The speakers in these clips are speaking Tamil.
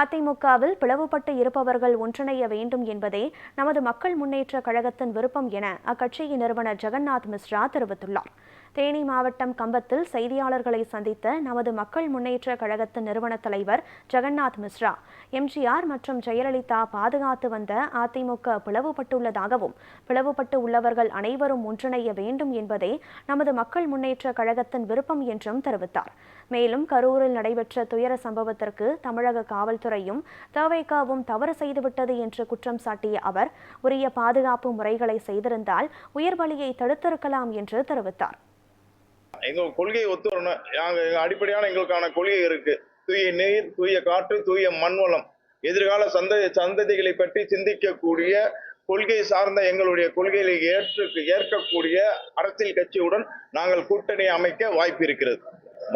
அதிமுகவில் பிளவுபட்டு இருப்பவர்கள் ஒன்றிணைய வேண்டும் என்பதே நமது மக்கள் முன்னேற்ற கழகத்தின் விருப்பம் என அக்கட்சியின் நிறுவனர் ஜெகநாத் மிஸ்ரா தெரிவித்துள்ளார். தேனி மாவட்டம் கம்பத்தில் செய்தியாளர்களை சந்தித்த நமது மக்கள் முன்னேற்ற கழகத்தின் நிறுவன தலைவர் ஜெகநாத் மிஸ்ரா. எம்ஜிஆர் மற்றும் ஜெயலலிதா பாதுகாத்து வந்த அதிமுக பிளவுபட்டுள்ளதாகவும் பிளவுபட்டு உள்ளவர்கள் அனைவரும் ஒன்றிணைய வேண்டும் என்பதே நமது மக்கள் முன்னேற்ற கழகத்தின் விருப்பம் என்றும் தெரிவித்தார். மேலும் கரூரில் நடைபெற்ற துயர சம்பவத்திற்கு தமிழக காவல்துறையும் தவைக்காவும் தவறு செய்துவிட்டது என்று குற்றம் சாட்டிய அவர் உரிய பாதுகாப்பு முறைகளை செய்திருந்தால் உயிர் பலியை தடுத்திருக்கலாம் என்று தெரிவித்தார். எங்கள் கொள்கையை ஒத்து வரணும். நாங்கள் எங்கள் அடிப்படையான எங்களுக்கான கொள்கை இருக்கு. தூய நீர் தூய காற்று தூய மண்வளம். எதிர்கால சந்த சந்ததிகளை பற்றி சிந்திக்கக்கூடிய கொள்கை சார்ந்த எங்களுடைய கொள்கைகளை ஏற்று ஏற்கக்கூடிய அரசியல் கட்சியுடன் நாங்கள் கூட்டணி அமைக்க வாய்ப்பு இருக்கிறது.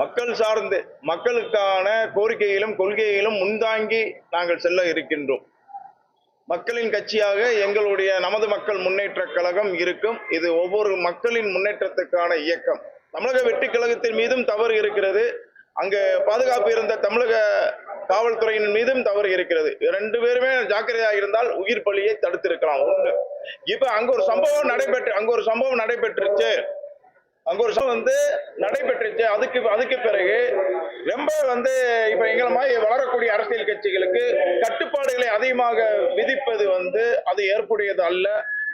மக்கள் சார்ந்து மக்களுக்கான கோரிக்கையிலும் கொள்கையிலும் முன்தாங்கி நாங்கள் செல்ல இருக்கின்றோம். மக்களின் கட்சியாக எங்களுடைய நமது மக்கள் முன்னேற்ற கழகம் இருக்கும். இது ஒவ்வொரு மக்களின் முன்னேற்றத்துக்கான இயக்கம். தமிழக வெட்டி கழகத்தின் மீதும் தவறு இருக்கிறது. அங்கு பாதுகாப்பு இருந்த தமிழக காவல்துறையின் மீதும் தவறு இருக்கிறது. ரெண்டு பேருமே ஜாக்கிரதையாக இருந்தால் உயிர் பலியை தடுத்திருக்கலாம். ஒன்று இப்ப அங்க ஒரு சம்பவம் நடைபெற்று அங்க ஒரு சம்பவம் நடைபெற்றுச்சு. அங்க ஒரு சம்பவம் வந்து நடைபெற்றுச்சு. அதுக்கு அதுக்கு பிறகு ரொம்ப வந்து இப்ப எங்களை மாதிரி வளரக்கூடிய அரசியல் கட்சிகளுக்கு கட்டுப்பாடுகளை அதிகமாக விதிப்பது வந்து அது ஏற்புடையது அல்ல.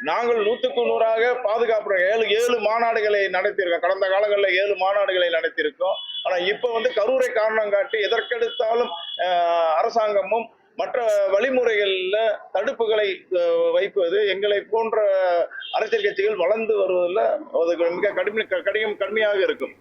நாங்கள் நூற்றுக்கு நூறாக பாதுகாப்பு ஏழு ஏழு மாநாடுகளை நடத்தியிருக்கோம். கடந்த காலங்களில் ஏழு மாநாடுகளை நடத்தியிருக்கோம். ஆனால் இப்போ வந்து கரூரை காரணம் காட்டி எதற்கெடுத்தாலும் அரசாங்கமும் மற்ற வழிமுறைகளில் தடுப்புகளை வைப்பது எங்களை போன்ற அரசியல் கட்சிகள் வளர்ந்து வருவதில் அது மிக கடுமை கடினம் கடுமையாக இருக்கும்.